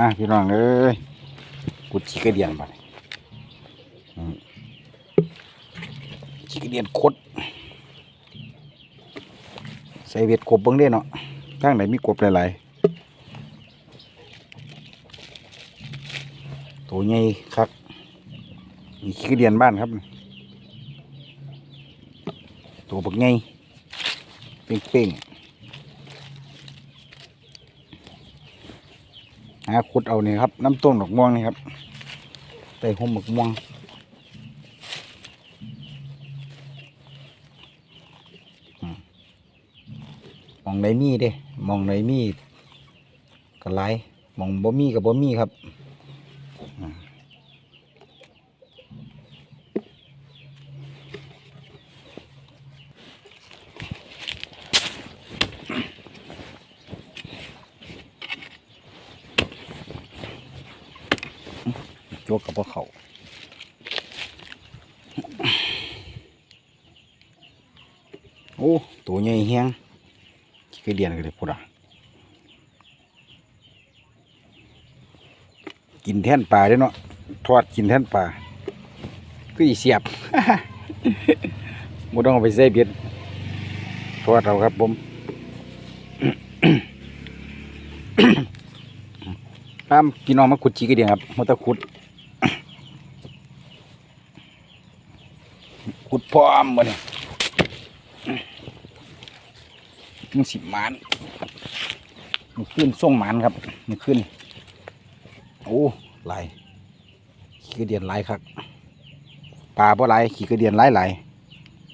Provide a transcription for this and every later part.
อะพี่น้องเอ้ยกุดชีกระเดียนไปชีกระเดียนคดใส่เวทกบเบิ้งได้เนาะทางไหนมีกบหลายๆตัวใหญ่คักนี่ชีกระเดียนบ้านครับ ตัวบักใหญ่เป้งๆ หาขุดเอานี่ครับ น้ำต้มดอกม่วงนี่ครับใส่ห่มดอกม่วงมองในมีเด้มองในมีก็หลายมองบ่มีกับบ่มีครับอืมโจกกับพวกเขาโอ้ตัวใหญ่แฮงขี้ เดียนกันเลยพูดอะกินแท่นปลาเด้อเนาะทอดกินแท่นปลาก็อีเสียบบ่ต้องเอาไปใส่เบ็ดทอดเอาครับผมตามพี่น้องมาขุดจีกระเดียครับมาตะขุดขุดพร้อมมาเนี่ย มันสิหมานมันขึ้นส่งหมานครับมันขึ้นโอ้ไหลขี้กระเดียนไหลครับปลาบ่หลขี้กระเดียนไหลายหล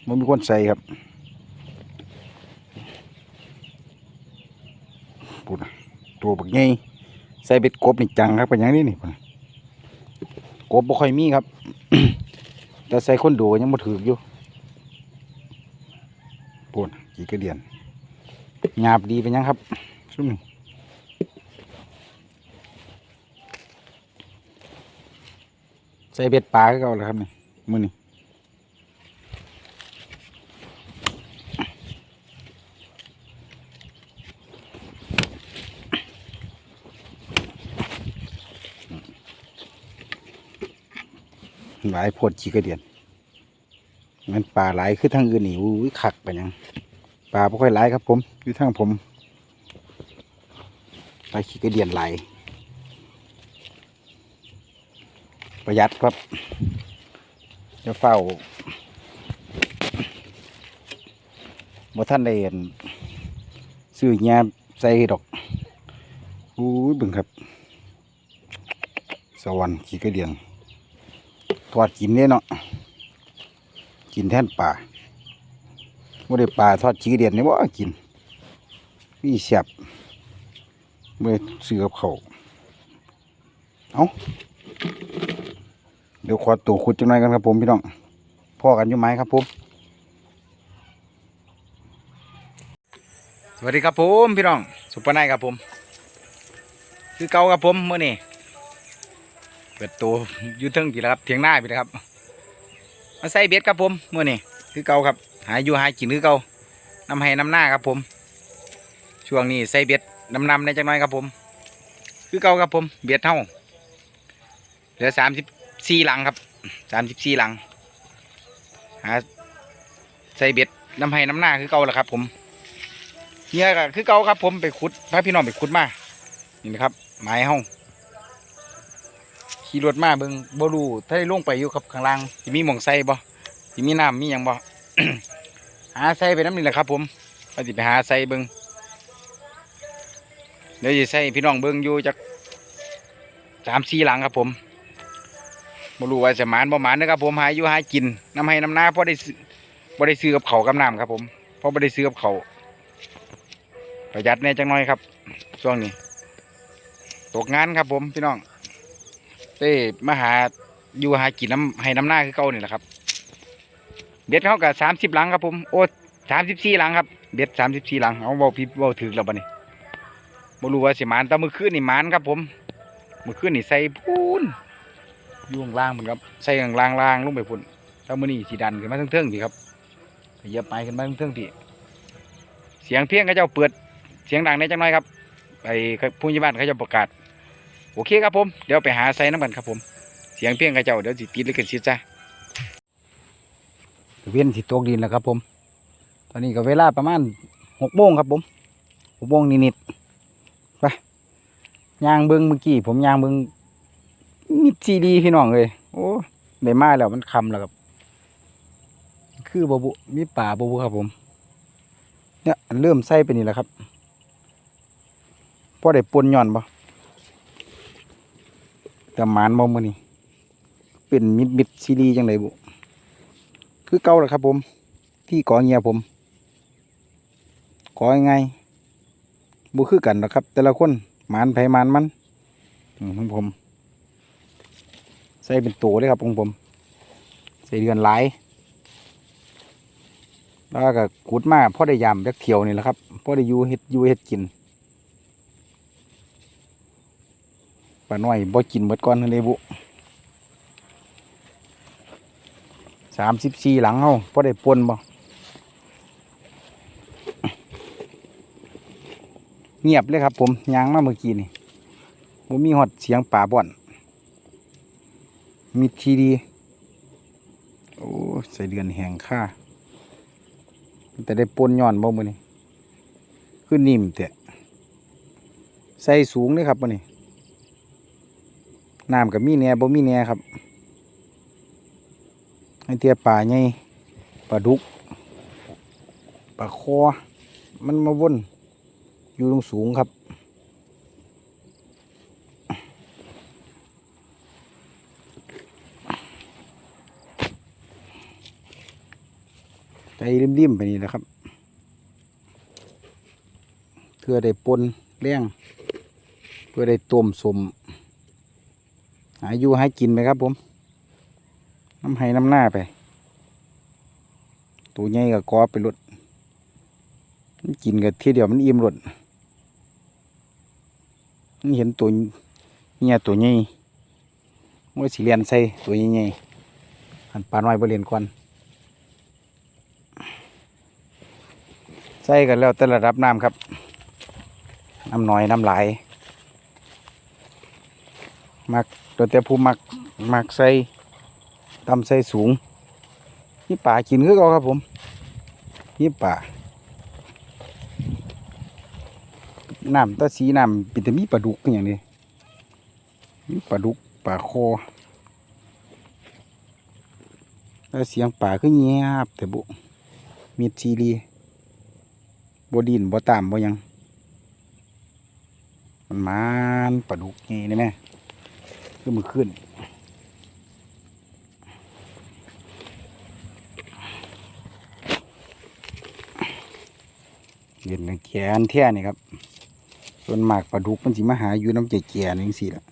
มันมีคนใส่ครับปูดน่ะตัวบักใหญ่ใส่เบ็ดกบนี่จังครับเป็นอย่างนี้นี่พุ่นกบบ่ค่อยมีครับ แต่ใส่คนดูยังบ่ถืออยู่ปุ่นกี่กระเดียน หยาบดีเป็นหยังครับซุ่มนี่ใส่เบ็ดปลาก็เอาเลยครับนี่มือนี่หลายโพดกี่กระเดียนมันปลาหลายคือทางอื่นนี่อุ้ยคักไปหยังป ลาบ่ค่อยหลครับ ผมอยู่ทางผมปลาขี้กระเดียนไหลประหยัดครับจะเฝ้าบ่ท่านได้เห็นซื้อแง่ใส่ดอกอุ้ยเบึงครับ สวรรค์ขี้กระเดียนทอดกินเนี่ยเนาะกินแท่นปลา ไม่ได้ปลาทอดชีเดียนนี่ว่กินพี่เสียบเมื่อซื้อกับเขาเอาเดี๋ยวขอตัวขุดจังหน่อยกันครับผมพี่น้องพ่อกันอยู่ไหมครับผมสวัสดีครับผมพี่น้องสุปเปอร์ไนท์ครับผม คือเก่าครับผมเมื่อนี้เปิดตัวยู่เทึงพี่แล้วครับเถียงหน้าพี่แล้วครับ มาใส่เบ็ดครับผมเมื่อนี้คือเก่าครับ หาอยู่หากินคือเก่าน้ำให้น้ำหน้าครับผม ช่วงนี้ใส่เบ็ดนำนำในจังน้อยครับผม คือเก่าครับผม เบ็ดเท่าเหลือสามสิบสี่หลังครับสามสิบสี่หลัง หาใส่เบ็ดน้ำให้น้ำหน้าคือเก่าแหละครับ ผมเนี่ยก็คือเก่าครับผมไปขุดพาพี่น้องไปขุดมานี่นะครับไม้เฮาขี่รถมาเบิ่งบ่รูถ้าได้ลงไปอยู่ครับข้างล่างสิมีหม่องใส่บ่สิมีน้ำมีหยังบ่ หาใส่ไปน้ำนี่แหละครับ ผมว่าสิไปหาใส่เบิงเดี๋ยวสิใส่พี่น้องเบิงอยู่จักสามสี่หลังครับ ผมบรู้ว่าจะหมานบ่หมานนะครับ ผมหาอยู่หายกินน้ำให้น้ำหน้าพอได้บ่ได้ซื้อกับเขากับน้ำครับ ผมเพราะบ่ได้ซื้อกับเขาประหยัดแน่จังน้อยครับ ช่วงนี้ ตกงานครับ ผมพี่น้องเต้มาหาอยู่หากินน้ำให้น้ำหน้าคือเก่านี่แหละครับ เบ็ดเขากับสามสิบหลังครับผมโอ้สามสิบสี่หลังครับเบ็ดสามสิบสี่หลังเอาเบาผิดเบาถือแล้วบัดนี้บ่รู้ว่าสิหมานแต่เมื่อคืนนี่หมานครับ ผมเมื่อคืนนี่ใส่พูนยู่ข้างล่างเหมือนครับใส่ข้างล่างล่างลงไปพุ่นแล้วมื่อนี้สีดันขึ้นมาเทิงๆดีครับเหยียบไปขึ้นมาเทิงๆดีเสียงเพียงเขาจ้าเปิดเสียงดังในจังน้อยครับไปผู้ใหญ่บ้านเขาจะประกาศ โอเคครับผม เดี๋ยวไปหาใส่น้ำกันครับผม เสียงเพียงกระเจ้าเดี๋ยวสิติดหรือกันสิดจ้า เวียนสิตกดินแล้วครับ ผม ตอนนี้ก็เวลาประมาณหกโมงครับผมหกโมงนิดๆไปยางเบิ้งเมื่อกี้ผมยางเบิ้งมิดซีดีพี่น้องเลยโอ้ได้มาแล้วมันคำแล้วครับ คือบบุมีป่าบบุครับผม เนี่ยเริ่มใส่ไปนี่แหละครับพอได้ปนหย่อนบ่แต่หมานบ่มือนี่เป็นมิดมิดซีดีจังไดบุ คือเก่าแหละครับผม ที่ก่อเงียผมก่อยังไงบุคือกันนะครับ แต่ละคนหมานไผหมานมันอืมของผม ใส่เป็นตัวเลยครับของผม ใส่เดือนหลายแล้วก็กุดมาพ่อได้ยำจักเที่ยวนี่แหละครับพ่อได้ยูเฮ็ดยูเฮ็ดกินปลาน้อยบ่กินเบิดก่อนเลยบุ สามสิบสี่หลังเฮาพอได้ปนบ่เงียบเลยครับผมยางมาเมื่อกี้นี่บ่มีหอดเสียงป่าบ่อน มีทีดี โอ้ใส่เดือนแห่งค่า แต่ได้ปนย้อนบ่มือนี่คือนิ่มแต่ใส่สูงเลยครับมือนี่น้ำกับมีแหน่บ่มีแหน่ครับ ให้เทียปลาใหญ่ปลาดุกปลาคอ มันมาวนอยู่ตรงสูงครับ ใจริมๆไปนี่แหละครับเพื่อได้ปนเลี้ยงเพื่อได้ต้มสมหาอยู่ให้กินไปครับผม น้ำให้น้ำหน้าไป ตัวใหญ่กับกอไปรดมันกินกับทีเดียวมันอิ่มรดมันเห็นตัวเนี่ยตัวใหญ่ว่าสีเลียนใส่ตัวใหญ่ๆหันปลาน้อยบริเวณก่อนใส่กันแล้วแต่ระดับน้ำครับ น้ำน้อยน้ำไหลาย มักโดยแต่ผู้มัก มักใส่ ตำใส่สูงนี่ป่ากินคือเขาครับผมนี่ป่าน้ำตาสีน้ำเป็นแต่มีปลาดุกอย่างนี้มีปลาดุกปลาคอแล้วเสียงป่าคือเงียบแต่บุมีซีรีบดินบตามบ่หยัง มันมานปลาดุกนี่นี่แม่คือมือขึ้น เห็นแขนแท่นี่ครับส่วนมากปลาดุกมันสิมาหาอยู่น้ำเจี๋ยๆนี่สิละ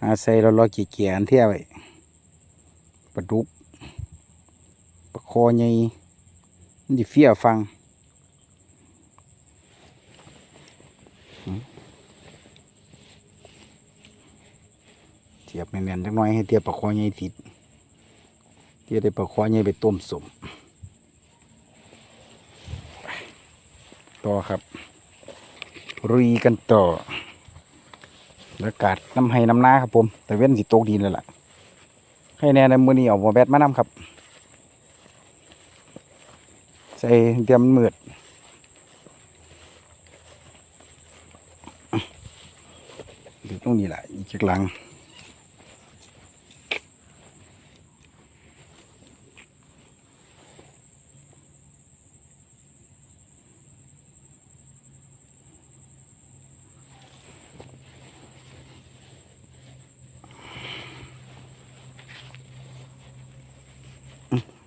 หาใส่เรารอเจียอันแท่ไว้ปลาดุกปลาคอใหญ่มันสิเฟี้ยฟังเทียบแน่นๆจักหน่อยให้เทียบปลาคอใหญ่ติดเทียบได้ปลาคอใหญ่ไปต้มสมไป ต่อครับรุยกันต่ออากาศน้ำให้น้ำหน้าครับผม แต่เว้นสิตกดินแล้วล่ะให้แน่ในมือนี้เอาบอแบตมานํครับ ใส่เตรียมมืดอยู่ตรงนี้แหละอีกจักหลัง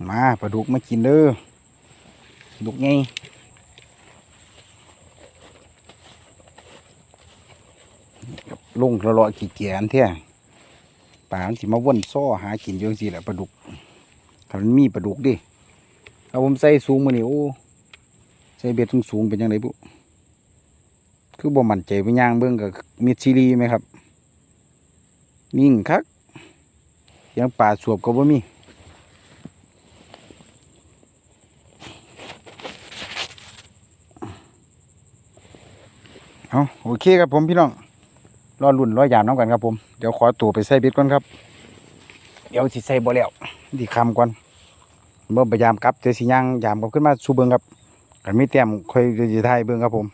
มาปลาดุกมากินเด้อดุกไงลงละลาะกี่แกนเท่ป่ามันสิมาว่นซ้อหากินอยู่จังซี่แหละปลาดุกถ้ามันมีปลาดุกดิเอาผมใส่สูงมานี่โอ้ใส่เบ็ดสูงสูงเป็นยังไงบุคือบ่มันใจไปย่างเบิ่งกับมิดซีรีไหมครับนิ่งคักยังป่าสวบก็บ่มี เอาโอเคครับผมพี่น้องรอรุ่นรอยามน้ำกันครับผมเดี๋ยวขอตัวไปใส่เบ็ดก่อนครับ เดี๋ยวสิใส่บ่แล้วดีคำก่อนเมื่อพยายามกลับเจอสิย่างยามกลับขึ้นมาสู่เบิงครับกันไมีเตรียมค่อยจะถ่ายเบิงครับผม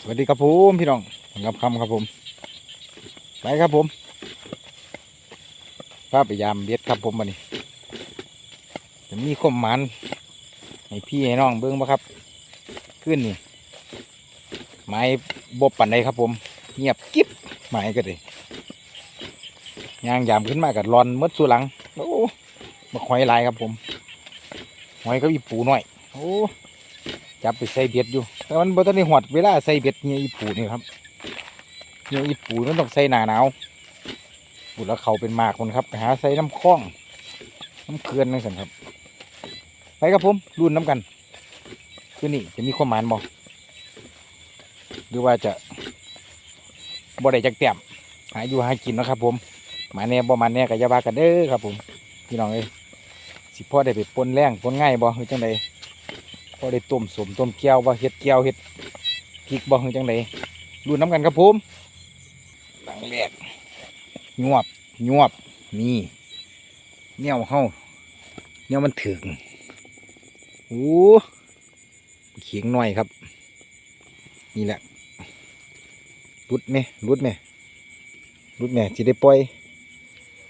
สวัสดีครับผมพี่น้องรับคำครับผม ไปครับผมพาไปยามเบ็ดครับผมวันนี้จะมีข้อมมันให้พี่ให้น้องเบิ้งบ่ครับ ขึ้นนี่ ไม้บบปันใดครับผม เงียบกิ๊บไม้ก็เลยย่างยามขึ้นมากับรอนมดสูหลังโอ้มาหอยลายครับผมหอยก็อีปูหน่อย โอ้จับไปใส่เบ็ดอยู่ แต่มันบ่ต้องในหอดเวลาใส่เบ็ดเนี่ยอีปูนี่ครับเนี่ยอีปูมันต้องใส่หนาหนาวปูแล้วเขาเป็นมากคนครับหาใส่น้ำคล้องน้ำเกลือนนั่นสิครับ ไปครับผมรุ่นน้ำกันคือนี่จะมีความหมายบ่ หรือว่าจะบ่ได้จักเต็มหาอยู่หากินนะครับ ผมหมาแน่บ่หมาแน่ก็อย่าว่ากันเด้อครับ ผมพี่น้องเอ้ยสิพ่อได้ไปปนแรงปนง่ายบ่หรือจังใดพ่อได้ต้มสมต้มเกี๊ยวบ่เฮ็ดเกี๊ยวเฮ็ดพริกบ่หรือจังใดรุ่นน้ำกันครับผมตั้งแรกยวบยวบนี่เนี้ยเฮาเนี้ยมันถึงโอ้เขียงหน่อยครับ นี่แหละ รุดไหมรุดไหมรุดไหมจะได้ปล่อย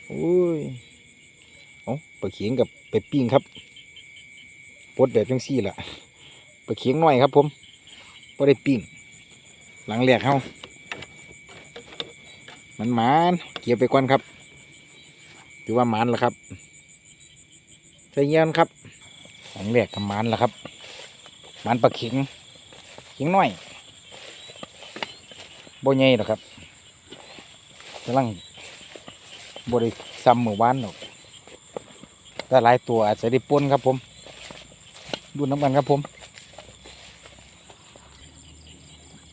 โอ้ยเอาปลาเขียงกับไปปิ้งครับปดแบบจังซี่ล่ะปลาเขียงหน่อยครับผมพอได้ปิ้งหลังแหลกเฮามันหมานเกี่ยวไปก่อนครับถือว่าหมานแล้วครับใจเย็นครับหลังแรกกับมันละครับมันปลาเข็งเข็งน้อย โบใหญ่หรอกครับกำลังบริซ้ำหมู่บ้านหรอกแต่หลายตัวอาจจะได้ปนครับผม ดูน้ำกันครับผม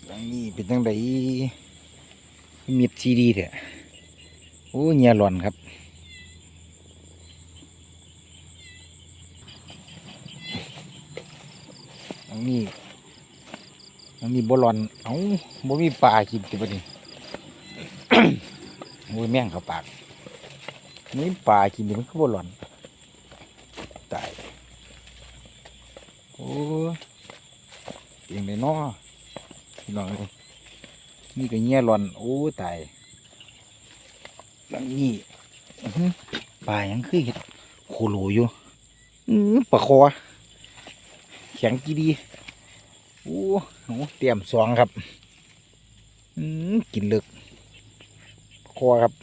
อย่างนี้เป็นจังไดมีดซีดีเถอะโอ้เงียหล่อนครับอันนี้ อันนี้บอลอน เอ้าบ่มีปลากินติบัดนี้โอ้ยแม่งเข้าปากมีปลากินดิมันก็บอลอนตายโอ้ยเองเลยเนาะพี่น้องลยนี่ก็เงี้ยลอน โอ้ยตายแล้นี่ปลายังคือเห็ดโคโลอยู่อือปลาคอแข็งกี่ดี โอ้ เตรียมสองครับอืมกินเลึก คอครับ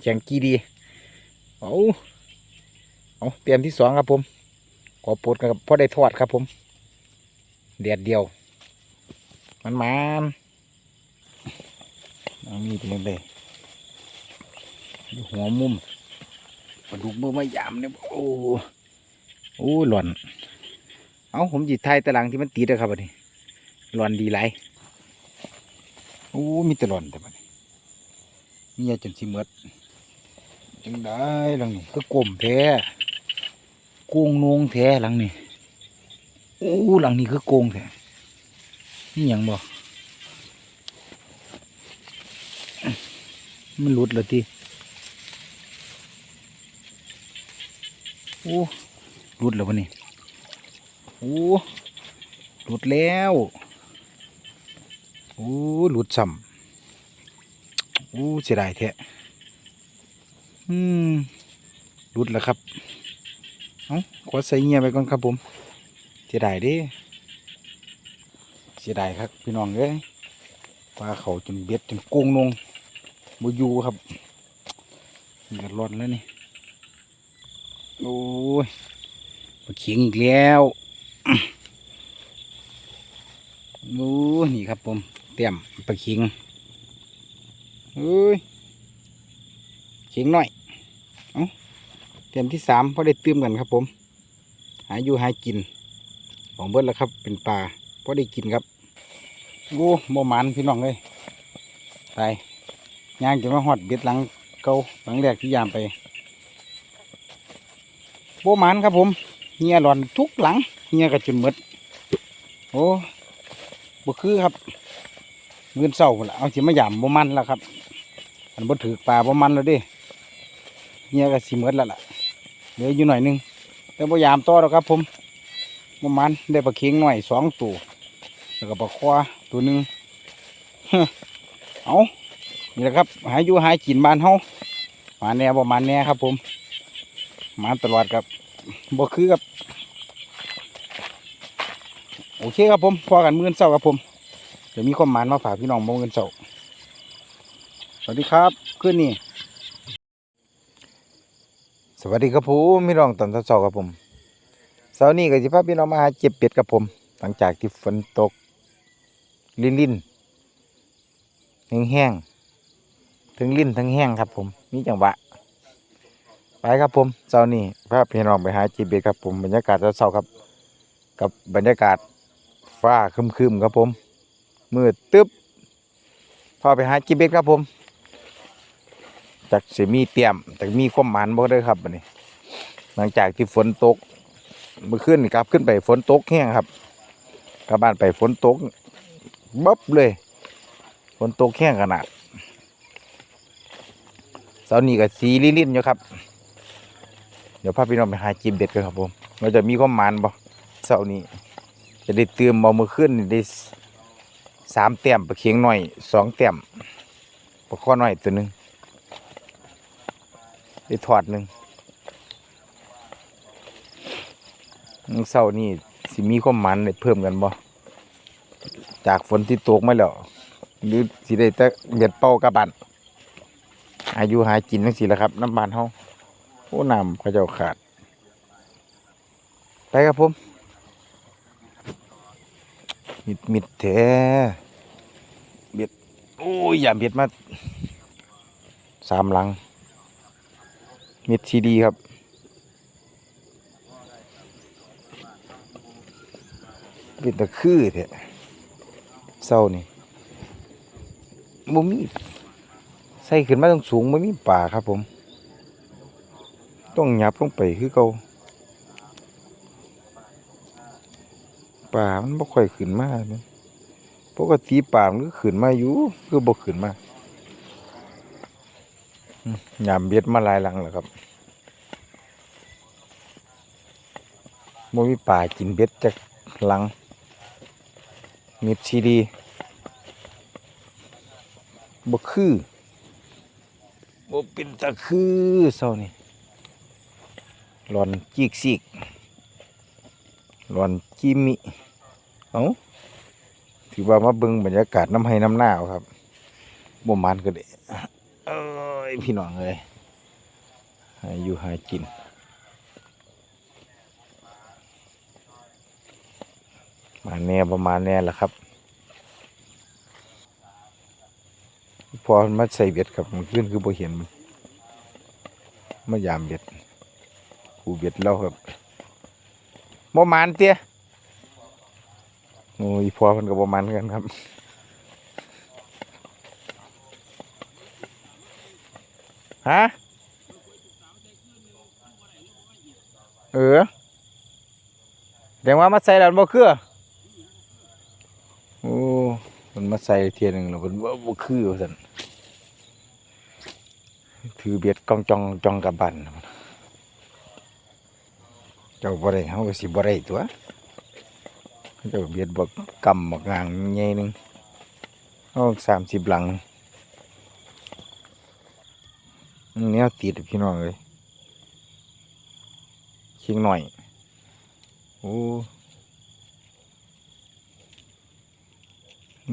แข็งกีดีเอาเอาเตรียมที่สองครับผมขอปลดกันครับพอได้ทอดครับผมเดียดเดียว มันมันเอามีดเลยหัวมุมปลาดุกมือไมายามเนี่ยโอ้โอ้หล่อน เอาผมจิตไทยตารางที่มันติดอะครับอันนี้ หลอนดีไรโอ้มีแต่หลอนแต่บัดนี้มียจนสิเมดจังได้หลังนี้ก็กลมแท้โกงนงแท้หลังนี้โอ้หลังนี้คือโกงแท้นี่ยังบ่มันหลุดเลยทีโอ้หลุดแล้ววะนี่โอ้หลุดแล้ว อ้หลุดซ้ำโอ้เสียดายแท้อืมหลุดแล้วครับเอาขอใส่เงียไปก่อนครับผมเสียดายดิเสียดายครับพี่น้องเอ้ยปลาเขาจนเบ็ดจนโกงนงบอยู่ครับนี่ก็ร้อนแล้วนี่โอ้ยมาเขียงอีกแล้วโอ้นี่ครับผม เตรียมปลาเขียงเอ้ยเขียงหน่อยเอาเตรียมที่สามพอได้เติมกันครับผม หาอยู่หากิน ของเบิดแล้วครับ เป็นปลาพอได้กินครับโอ้โมมันพี่น้องเลยตายย่างจะมาหอดเบ็ดหลังเกาหลังแรกที่ยามไปโบมันครับผมเฮียหลอนทุกหลังเฮียกระจุนหมดโอ้บ่คือครับ เงินเศร้าละเอาสิมาหย่ำบ่มันแล้วครับอันบ่ถือปลาบ่มันแล้วดิเงี้ยก็สิหมดแล้วล่ะเหลืออยู่หน่อยนึงแต่บ่ยามต่อแล้วครับ ผมบ่มันได้ปลาเค็งหน่อยสองตัวแล้วก็ปลาควาตัวหนึ่งเอานี่แหละครับ หาอยู่หายกินบ้านเฮามาแน่บ่มาแน่ครับ ผมมาตลอดครับบ่คือกับ โอเคครับผมพอกันมื้อนเช้าครับผม เดี๋ยวมีความหมานมาฝากพี่น้องมื้ออนเช้าสวัสดีครับคืนนี้สวัสดีครับผมพี่น้องตอนเช้าๆครับผมเช้านี้ก็สิพาพี่น้องมาหาเจ็บเป็ดครับผม หลังจากที่ฝนตก ลิ่นๆแห้งๆถึงลิ่นทั้งแห้งครับ ผมมีจังหวะไปครับผมเช้านี้พาพี่น้องไปหาเจ็บเป็ดครับผมบรรยากาศเช้าๆครับ กับบรรยากาศฟ้าครึมๆครับผม มืดตึ๊บพอไปหาจิเบ็ดครับผมจากเสิมีเตรียมจากมีความหมันบ่ได้ครับบัดนี้หลังจากที่ฝนตกเมื่อคืนนี่กลับขึ้นไปฝนตกแห้งครับกลับบ้านไปฝนตกบ๊บเลยฝนตกแห้งขนาดเสาร์นี้ก็สีลิ่นๆอยู่ครับ เดี๋ยวพาพี่น้องไปหาจิเบ็ดกันครับผมเราจะมีความหมันบ่เสาร์นี้ จะได้เติมเอามือขึ้นนี่ได้ สามแต้มปลาเคียงหน่อยสองแต้มปลาข้อหน่อยตัวหนึ่งได้ถอดหนึ่งเศร้านี่สิมีความมันได้เพิ่มกันบ่จากฝนที่ตกมาแล้วหรือสิได้แต่เบ็ดเป่ากระบันอายุหากินทั้งสิละครับ น้ำบานเฮาโอ้นำเขาเจ้าขาด ไปครับผม มิดมิดแท้เบ็ดโอ้ยอย่าเบ็ดมาสามหลัง มิดซีดีครับเป็นตะคือแท้เศร้านี่บ่มีใส่ขึ้นมาต้องสูงบ่มีป่าครับผม ต้องหยับลงไปคือเก่า ป่ามันบ่ค่อยขึ้นมาเนี่ยปกติป่ามันก็ขึ้นมาอยู่คือบ่ขึ้นมาอืมยามเบ็ดมาหลายหลังแล้วครับบ่มีป่ากินเบ็ดจักหลังมิดซีดีบ่คือบ่เป็นตะคือเซานี่ร้อนจีกซีก รอนจิมิเอาถือว่ามาเบิ่งบรรยากาศน้ำให้น้ำหนาเอาครับบ่มันก็ได้เอ้ยพี่น้องเอ้ยให้อยู่หากินมาแน่ประมาณแน่ละครับ พอมันมาใส่เบ็ดครับมันขึ้นคือบ่เห็นมันมายามเบ็ดกูเบ็ดแล้วครับ บ่มานเตี้ยโอ้ยพอเพิ่นก็บ่มานกันครับฮะเออแดงว่ามาใส่แล้วมันบ่คือโอ้มันมาใส่เทียหนึงแล้วมันบ่บ่คือว่าสันถือเบ็ดกองจองจองกับบัน เจ้าบ่ได้เฮาก็สิบ่ได้ตัวเจ้าเบียดบ่กำบักงางใหญ่นึงเฮา30หลังแนวติดพี่น้องเอ้ยเคียงหน่อยโอ้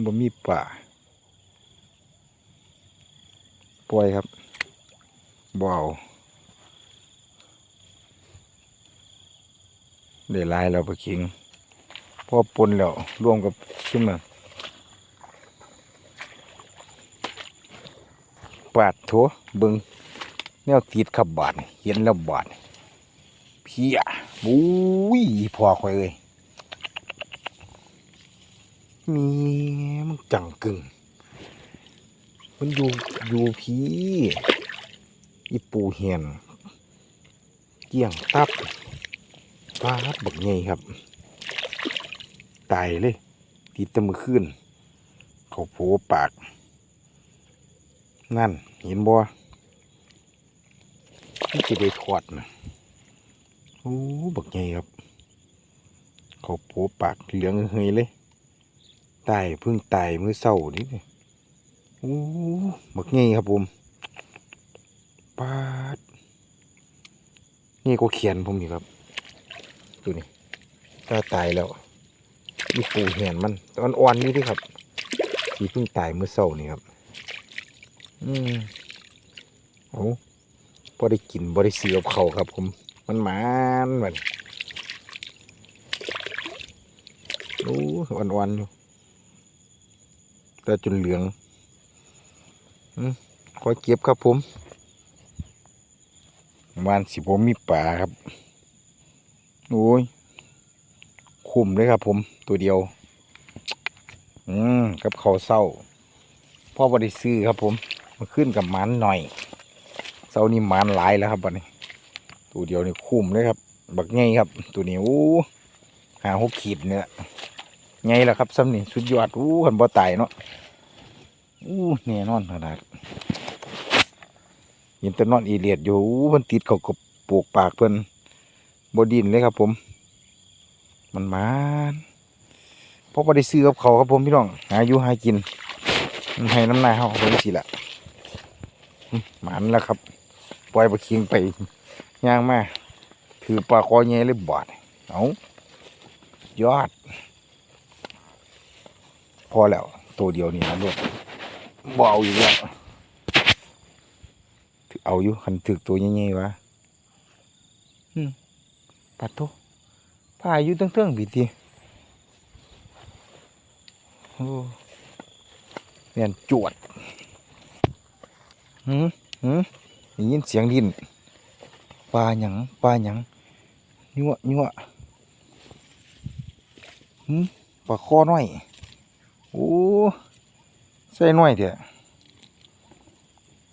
บ่มีป่าปล่อยครับบ่เอาได้หลายแล้วปลาเคิงพอปนแล้วรวมกับขึ้นมาปาดโถเบิงแนวติดขับบาดเห็นแล้วบาดเพียบุ้ยพอคอยเลยมีมันจังกึ่งมันอยู่อยู่พีอีปูเหียนเกี่ยงตับ ปลาบักใหญ่ครับ ตายเลย ติดตะมือขึ้น เขาโผปาก นั่น เห็นบ่นี่จะได้ทอดนะโอ้บักใหญ่ครับ เขาโผปากเหลืองเฮยเลย ตายเพิ่งตายเมื้อเศร้านี่นี่โอ้บักใหญ่ครับผมปาดนี่ก็เขียนผมอยู่ครับ ดูนี่ถ้าตายแล้วมีปูเหียนมันตอนอ่อนนี่ที่ครับที่เพิ่งตายเมื่อเช้านี่ครับ อืมเอาพอได้กินบริสีกับเขาครับ ผม มันหมานมันโอ้อ่อนๆอยู่แต่จนเหลืองอืมขอเก็บครับผมวานสิผมมีป่าครับ โอ้ยคุ้มเลยครับผมตัวเดียว อืมกับเขาเศร้าพ่อบริซื้อครับผมมาขึ้นกับมันหน่อยเศร้านี่มันหลายแล้วครับบัดนี้ ตัวเดียวนี่คุ้มเลยครับ บักไงครับ ตัวนี้โอ้หาหกขีดเนี่ยไงล่ะครับซ้ำนี่สุดยอดอู้ขันบ่ตายเนาะอู้แน่นอนขนาดยินแต่นอนอีเลียดอยู่มันติดเขากับปลูกปากเพิ่น บดินเลยครับ ผม มันมันเพราะบ่ได้ซื้อกับเขาครับผมพี่น้องหาอยู่หากินมันให้น้ำหน้าเขาเป็นสิละมหมันแล้วครับ ปล่อยปลาเคียงไปย่างมาถือปลาคอเงี้ยเลยบาดเอายอด พอแล้ว ตัวเดียวนี่นะลูกบ่เอาอยู่แล้วถือเอาอยู่คันถือตัวเงี้ยๆวะ ปัดโตพาอยู่ตั้งๆบีทีโอ้เมียนจวดหืมหืมได้ยินเสียงดินปลาหยังปลาหยังยั่วยั่วหืมปลาคอน้อย โอ้ใส่น้อยเถอะ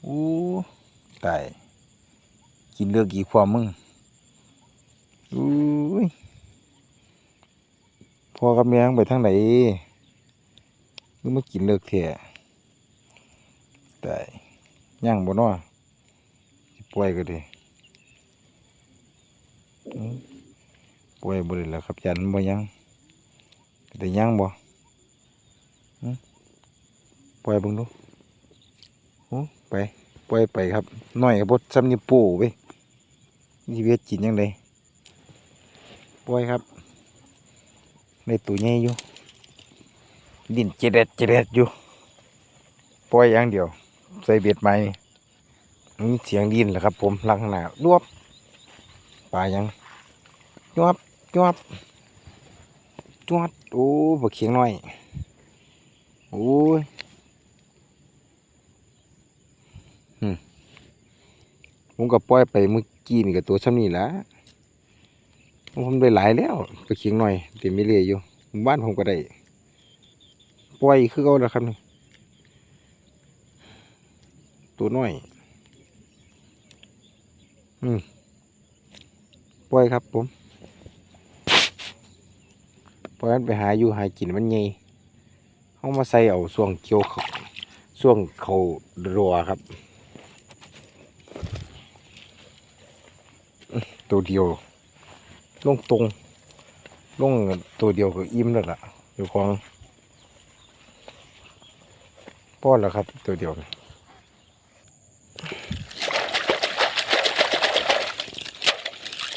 โอ้ตายกินเลือกกี่ความมึง อุ้ยพอกับแมงไปทางไหนนึกมากินเลิกเถอะแต่ย่างบ่เนาะป่วยก็ดีป่วยบ่ได้ล้วครับยันบ่ยังแต่ย่างบ่ปล่อยบิ่งดูโอ้ไปปล่อยไปครับน้อยกับบดซ้ำนี่วโปูเว้ยนี่เวียดกินยังไง ปล่อยครับในตัวใหญ่อยู่ดินเจเด็ดเจเด็ดอยู่ปล่อยอย่างเดียว ใส่เบ็ดไหมนี่เสียงดินแหละครับ ผมลังหนารวบปลายังจวบจวบจวดโอ้บักเขียงหน้อยโอ้ยผมก็ปล่อยไปเมื่อกี้นี่กับตัวช่ำนี่แหละ ผมได้หลายแล้วบักเขียงน้อยเต็มไม่เรียอยู่บ้านผมก็ได้ปล่อยคือเขาล้วครับนี่ตัวน้อย อืมปล่อยครับผมปล่อยมันไปหาอยู่หากินมันไงเขามาใส่เอาส่วงเกี่ยวเขาส่วงเขารัวครับ ตัวเดียว ลงตรงลงตัวเดียวก็อิ่มแล้วล่ะอยู่ของป้อนแล้วครับ ตัวเดียว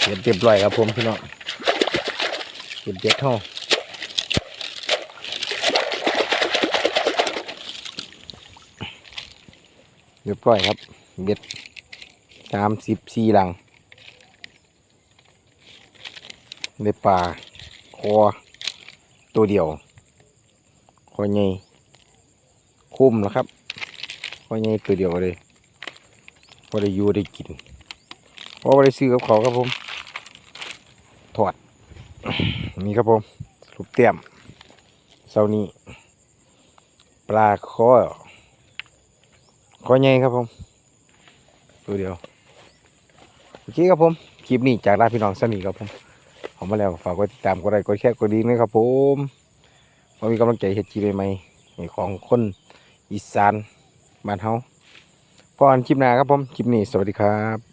เก็บเรียบร้อยครับผมพี่น้องเก็บเด็ดเท่าเรียบร้อยครับ เบ็ดสามสิบสี่หลัง ในป่าคอตัวเดียวคอใหญ่คุ้มแล้วครับเพราะงี้ตัวเดียวเลยพอได้อยู่ได้กินพอได้ซื้อกับเขาครับผมถอดนี่ครับผมรูปเตี้ยมเสานี้ปลาคอคอใหญ่ครับผมตัวเดียวโอเคครับผมคลิปนี้จากลาพี่น้องสนีครับผม ผมมาแล้วฝากกดติดตามกดไลค์กดแชร์กดดีนะครับผมเพราะมีกำลังใจเฮ็ดจีใหม่ๆของคนอีสานบ้านเฮาพออนคลิปหน้าครับผมคลิปนี้สวัสดีครับ